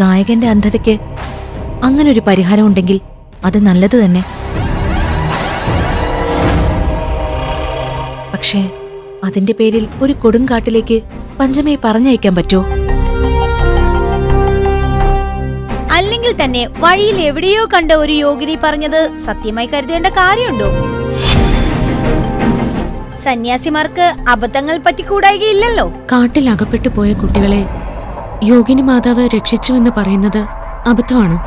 ഗായകന്റെ അന്ധതയ്ക്ക് അങ്ങനൊരു പരിഹാരം ഉണ്ടെങ്കിൽ അത് നല്ലത് തന്നെ. പക്ഷേ അതിന്റെ പേരിൽ ഒരു കൊടുങ്കാട്ടിലേക്ക് പഞ്ചമയെ പറഞ്ഞയക്കാൻ പറ്റോ അല്ലെങ്കിൽ തന്നെ വഴിയിൽ എവിടെയോ കണ്ട ഒരു യോഗിനി പറഞ്ഞത് സത്യമായി കരുതേണ്ട കാര്യമുണ്ടോ? സന്യാസിമാർക്ക് അബദ്ധങ്ങൾ പറ്റിക്കൂടായികയില്ലല്ലോ. കാട്ടിൽ അകപ്പെട്ടു പോയ കുട്ടികളെ യോഗിനി മാതാവ് രക്ഷിച്ചുവെന്ന് പറയുന്നത് അബദ്ധമാണോ?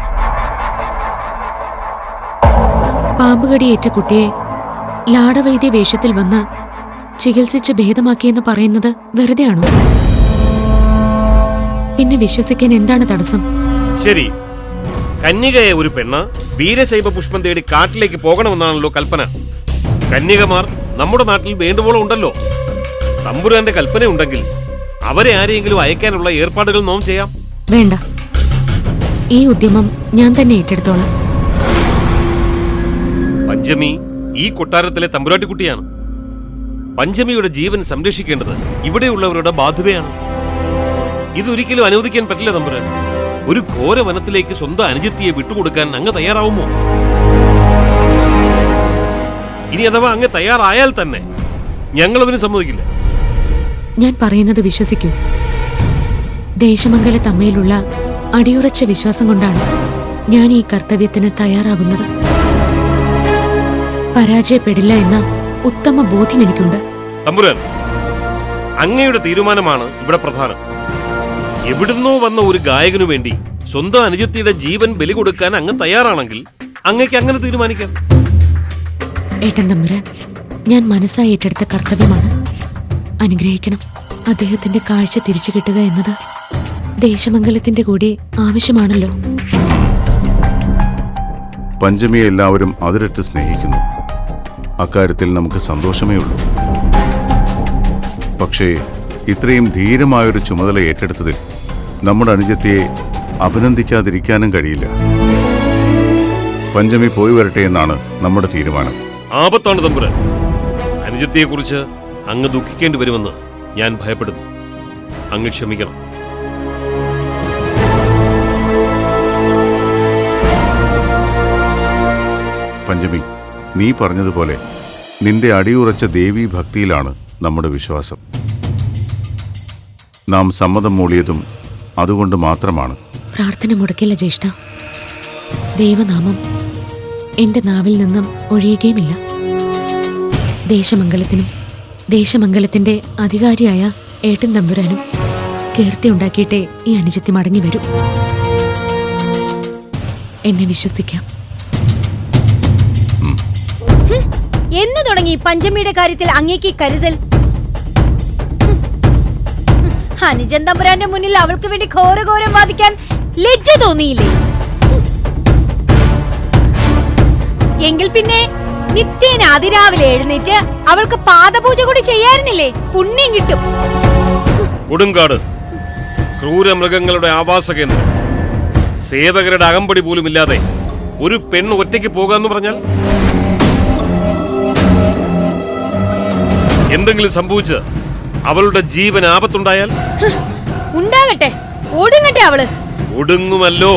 പാമ്പുകടിയേറ്റ കുട്ടിയെ ലാടവൈദ്യ വേഷത്തിൽ വന്ന് ചികിത്സിച്ച് ഭേദമാക്കിയെന്ന് പറയുന്നത് വെറുതെയാണോ? പിന്നെ വിശ്വസിക്കാൻ എന്താണ് തടസ്സം? ശരി. കന്യകയെ ഒരു പെണ്ണ് വീരശൈവ പുഷ്പം തേടി കാട്ടിലേക്ക് പോകണമെന്നാണല്ലോ കൽപ്പന. കന്യകമാർ നമ്മുടെ നാട്ടിൽ വേണ്ടുവോളം ഉണ്ടല്ലോ. തമ്പുരാന്റെ കൽപ്പന ഉണ്ടെങ്കിൽ അവരെ ആരെയെങ്കിലും അയക്കാനുള്ള ഏർപ്പാടുകൾ നോം ചെയ്യാം. വേണ്ട. ഈ ഉദ്യമം ഞാൻ തന്നെ ഏറ്റെടുത്തോളാം. പഞ്ചമി ഈ കൊട്ടാരത്തിലെ തമ്പുരാട്ടിക്കുട്ടിയാണ് പഞ്ചമിയുടെ ജീവൻ സംരക്ഷിക്കേണ്ടത് ഇവിടെയുള്ളവരുടെ ബാധ്യതയാണ്. ഇതൊരിക്കലും അനുവദിക്കാൻ പറ്റില്ല തമ്പുരാൻ. ഒരു ഘോര വനത്തിലേക്ക് സ്വന്തം അനുജത്തിയെ വിട്ടുകൊടുക്കാൻ അങ്ങ് തയ്യാറാവുമോ? ഇനി അഥവാ അങ്ങ് തയ്യാറായാൽ തന്നെ ഞങ്ങളതിന് സമ്മതിക്കില്ല. ഞാൻ പറയുന്നത് വിശ്വസിക്കൂ. ദേശമംഗല തമ്മയിലുള്ള അടിയുറച്ച വിശ്വാസം കൊണ്ടാണ് ഞാൻ ഈ കർത്തവ്യത്തിന് തയ്യാറാകുന്നത്. പരാജയപ്പെടില്ല എന്ന ഉത്തമ ബോധ്യം എനിക്കുണ്ട്. തമ്പുരാൻ അങ്ങയുടെ തീരുമാനമാണ് ഇവിടെ പ്രധാനം. എവിടുന്നോ വന്ന ഒരു ഗായകനു വേണ്ടി സ്വന്തം അനുജത്തിയുടെ ജീവൻ ബലി കൊടുക്കാൻ അങ്ങ് തയ്യാറാണെങ്കിൽ അങ്ങക്ക് അങ്ങനെ തീരുമാനിക്കാം. ഏട്ടൻ തമ്പുരാൻ ഞാൻ മനസ്സായി ഏറ്റെടുത്ത കർത്തവ്യമാണ്. അനുഗ്രഹിക്കണം. അദ്ദേഹത്തിന്റെ കാഴ്ച തിരിച്ചു കിട്ടുക എന്നത് ദേശമംഗലത്തിന്റെ കൂടി ആവശ്യമാണല്ലോ. പഞ്ചമിയെ എല്ലാവരും അതിരട്ട് സ്നേഹിക്കുന്നു. അക്കാര്യത്തിൽ നമുക്ക് സന്തോഷമേ ഉള്ളൂ. പക്ഷേ ഇത്രയും ധീരമായൊരു ചുമതല ഏറ്റെടുത്തതിൽ നമ്മുടെ അനുജത്തിയെ അഭിനന്ദിക്കാതിരിക്കാനും കഴിയില്ല. പഞ്ചമി പോയി വരട്ടെ എന്നാണ് നമ്മുടെ തീരുമാനം. ആപത്താണ് തമ്പുരാൻ. അനുജത്തെക്കുറിച്ച് അങ്ങ് ദുഃഖിക്കേണ്ടി വരുമെന്ന് ഞാൻ ഭയപ്പെടുന്നു. അങ്ങ് ക്ഷമിക്കണം. പഞ്ചമി നീ പറഞ്ഞതുപോലെ നിന്റെ അടിയുറച്ച ദേവീ ഭക്തിയിലാണ് നമ്മുടെ വിശ്വാസം. നാം സമ്മതം മൂളിയതും അതുകൊണ്ട് മാത്രമാണ്. പ്രാർത്ഥന മുടക്കില്ല ജ്യേഷ്ഠ. ദൈവനാമം എന്റെ നാവിൽ നിന്നും ഒഴിയുകയുമില്ല. ദേശമംഗലത്തിനും ദേശമംഗലത്തിന്റെ അധികാരിയായ ഏട്ടൻ തമ്പുരാനും കീർത്തി ഈ അനുജത്തി മടങ്ങി വരും. എന്നെ വിശ്വസിക്കാം. എന്ന് തുടങ്ങി പഞ്ചമിയുടെ കാര്യത്തിൽ അങ്ങേക്ക് കരുതൽ. അനുജൻ തമ്പുരാന്റെ മുന്നിൽ അവൾക്ക് വേണ്ടി ഘോരഘോരം വാദിക്കാൻ ലജ്ജ തോന്നിയില്ലേ? എങ്കിൽ പിന്നെ നിത്യേന അതിരാവിലെ എഴുന്നേറ്റ് അവൾക്ക് പാദപൂജ കൂടി ചെയ്യായിരുന്നില്ലേ പുണ്യം കിട്ടും. കൊടുങ്കാട്. ക്രൂരമൃഗങ്ങളുടെ ആവാസ കേന്ദ്രം. സേവകരുടെ അകമ്പടി പോലും ഇല്ലാതെ ഒരു പെണ്ണ് ഒറ്റയ്ക്ക് പോകാന്ന് പറഞ്ഞാൽ? എന്തെങ്കിലും സംഭവിച്ച് അവളുടെ ജീവൻ ആപത്തുണ്ടായാൽ? ഉണ്ടാകട്ടെ. ഓടുങ്ങട്ടെ അവൾ. ഒടുങ്ങുമല്ലോ.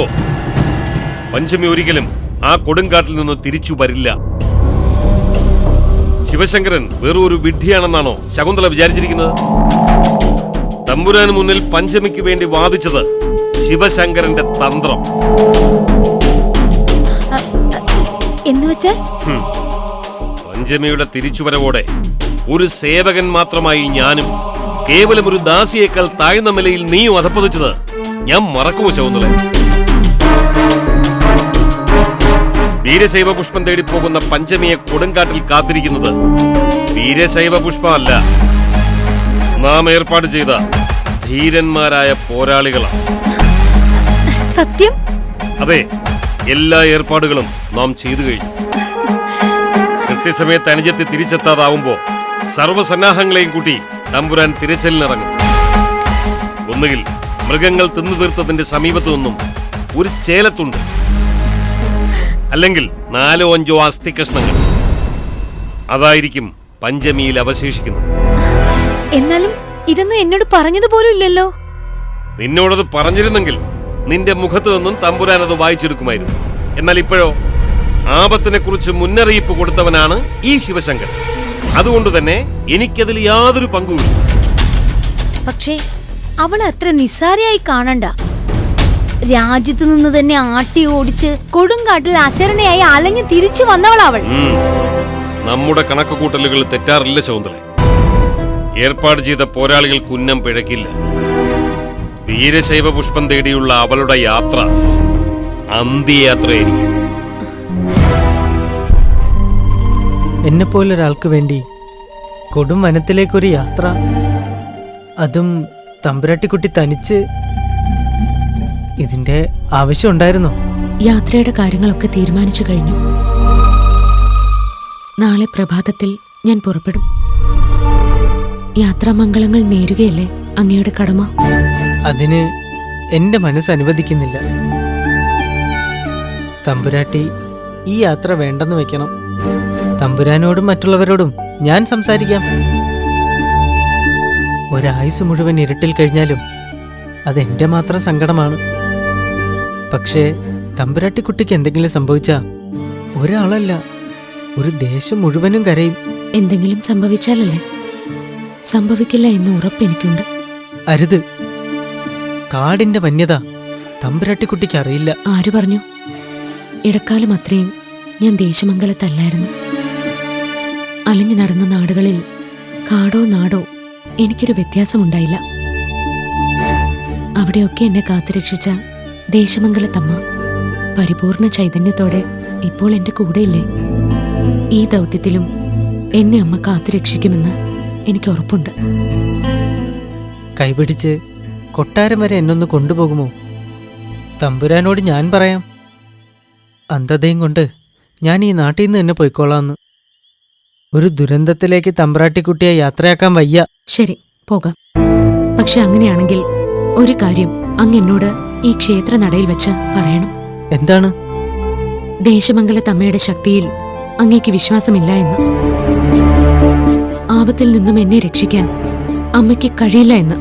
പഞ്ചമി ഒരിക്കലും ആ കൊടുങ്കാട്ടിൽ നിന്ന് തിരിച്ചു വരില്ല. ശിവശങ്കരൻ വേറൊരു വിഡ്ഢിയാണെന്നാണോ ശകുന്തള വിചാരിച്ചിരിക്കുന്നത്? തമ്പുരാന് മുന്നിൽ പഞ്ചമിക്ക് വേണ്ടി വാദിച്ചത് ശിവശങ്കരന്റെ തന്ത്രം. പഞ്ചമിയുടെ തിരിച്ചുവരവോടെ ഒരു സേവകൻ മാത്രമായി ഞാനും കേവലം ഒരു ദാസിയേക്കാൾ താഴ്ന്ന നിലയിൽ നീയും അധപ്പതിച്ചത് ഞാൻ മറക്കുമോ ശകുന്തള? വീരശൈവ പുഷ്പം തേടിപ്പോകുന്ന പഞ്ചമിയെ കൊടുങ്കാട്ടിൽ കാത്തിരിക്കുന്നത് വീരശൈവ പുഷ്പമല്ല. നാം ഏർപ്പാട് ചെയ്ത ധീരന്മാരായ പോരാളികളാണ്. സത്യം? അതെ എല്ലാ ഏർപ്പാടുകളും നാം ചെയ്തു കഴിഞ്ഞു. കൃത്യസമയത്ത് അനുജത്തെ തിരിച്ചെത്താതാവുമ്പോ സർവസന്നാഹങ്ങളെയും കൂട്ടി തമ്പുരാൻ തിരച്ചിലിനിറങ്ങും. ഒന്നുകിൽ മൃഗങ്ങൾ തിന്നു തീർത്തതിന്റെ സമീപത്തു നിന്നും ഒരു ചേലത്തുണ്ട്. അല്ലെങ്കിൽ നാലോ അഞ്ചോ അസ്ഥി കഷ്ണങ്ങൾ. അതായിരിക്കും പഞ്ചമിയിൽ അവശേഷിക്കുന്നത്. എന്നാലും ഇതൊന്നും എന്നോട് പറഞ്ഞതുപോലും ഇല്ലല്ലോ. നിന്നോടത് പറഞ്ഞിരുന്നെങ്കിൽ നിന്റെ മുഖത്തു നിന്നും തമ്പുരാൻ അത് വായിച്ചെടുക്കുമായിരുന്നു. എന്നാൽ ഇപ്പോഴോ ആപത്തിനെ കുറിച്ച് മുന്നറിയിപ്പ് കൊടുത്തവനാണ് ഈ ശിവശങ്കർ അതുകൊണ്ട് തന്നെ എനിക്കതിൽ യാതൊരു പങ്കുമില്ല. പക്ഷേ അവൾ അത്ര നിസ്സാരയായി കാണണ്ട. രാജ്യത്തു നിന്ന് തന്നെ ആട്ടി ഓടിച്ച് കൊടുങ്കാട്ടിൽ അശരണയായി അലഞ്ഞു തിരിച്ചു വന്നവളവൾ. നമ്മുടെ കണക്കുകൂട്ടലുകൾ തെറ്റാറില്ല ശൗന്തള ഏർപ്പാട് ചെയ്ത പോരാളികൾ ഉന്നം പിഴക്കില്ല. വീരശൈവ പുഷ്പം തേടിയുള്ള അവളുടെ യാത്ര അന്ത്യയാത്രയായിരിക്കും. എന്നെപ്പോലൊരാൾക്ക് വേണ്ടി കൊടും വനത്തിലേക്കൊരു യാത്ര. അതും തമ്പുരാട്ടിക്കുട്ടി തനിച്ച് ഇതിന്റെ ആവശ്യമുണ്ടായിരുന്നു. യാത്രയുടെ കാര്യങ്ങളൊക്കെ തീരുമാനിച്ചു കഴിഞ്ഞു. നാളെ പ്രഭാതത്തിൽ ഞാൻ പുറപ്പെടും. യാത്രാമംഗളങ്ങൾ നേരുകയല്ലേ അങ്ങയുടെ കടമ? അതിന് എന്റെ മനസ്സ് അനുവദിക്കുന്നില്ല. തമ്പുരാട്ടി ഈ യാത്ര വേണ്ടെന്ന് വെക്കണം. തമ്പുരാനോടും മറ്റുള്ളവരോടും ഞാൻ സംസാരിക്കാം. ഒരായുസ് മുഴുവൻ ഇരുട്ടിൽ കഴിഞ്ഞാലും അതെന്റെ മാത്രം സങ്കടമാണ്. പക്ഷേ തമ്പുരാട്ടിക്കുട്ടിക്ക് എന്തെങ്കിലും സംഭവിച്ചാ? ഒരാളല്ല. ഒരു ദേശം മുഴുവനും കരയും. എന്തെങ്കിലും സംഭവിച്ചാലല്ലേ? സംഭവിക്കില്ല എന്ന് ഉറപ്പ് എനിക്കുണ്ട്. അരുത്. കാടിന്റെ വന്യത തമ്പുരാട്ടിക്കുട്ടിക്ക് അറിയില്ല. ആര് പറഞ്ഞു? ഇടക്കാലം അത്രയും ഞാൻ ദേശമംഗലത്തല്ലായിരുന്നു. അലഞ്ഞു നടന്ന നാടുകളിൽ കാടോ നാടോ എനിക്കൊരു വ്യത്യാസമുണ്ടായില്ല. അവിടെയൊക്കെ എന്നെ കാത്തുരക്ഷിച്ച ദേശമംഗലത്തമ്മ പരിപൂർണ ചൈതന്യത്തോടെ ഇപ്പോൾ എന്റെ കൂടെയില്ലേ? ഈ ദൗത്യത്തിലും എന്നെ അമ്മ കാത്തുരക്ഷിക്കുമെന്ന് എനിക്ക് ഉറപ്പുണ്ട്. കൈപിടിച്ച് കൊട്ടാരം വരെ എന്നൊന്ന് കൊണ്ടുപോകുമോ? തമ്പുരാനോട് ഞാൻ പറയാം. അന്ധതയും കൊണ്ട് ഞാൻ ഈ നാട്ടിൽ നിന്ന് തന്നെ പോയിക്കോളാന്ന്. ഒരു ദുരന്തത്തിലേക്ക് തമ്പ്രാട്ടിക്കുട്ടിയെ യാത്രയാക്കാൻ വയ്യ. ശരി പോകാം. പക്ഷെ അങ്ങനെയാണെങ്കിൽ ഒരു കാര്യം അങ്ങ് എന്നോട് ഈ ക്ഷേത്ര നടയിൽ വെച്ച് പറയണം. എന്താണ്? ദേശമംഗലത്തമ്മയുടെ ശക്തിയിൽ അങ്ങേക്ക് വിശ്വാസമില്ല എന്ന്. ആപത്തിൽ നിന്നും എന്നെ രക്ഷിക്കാൻ അമ്മയ്ക്ക് കഴിയില്ല എന്ന്.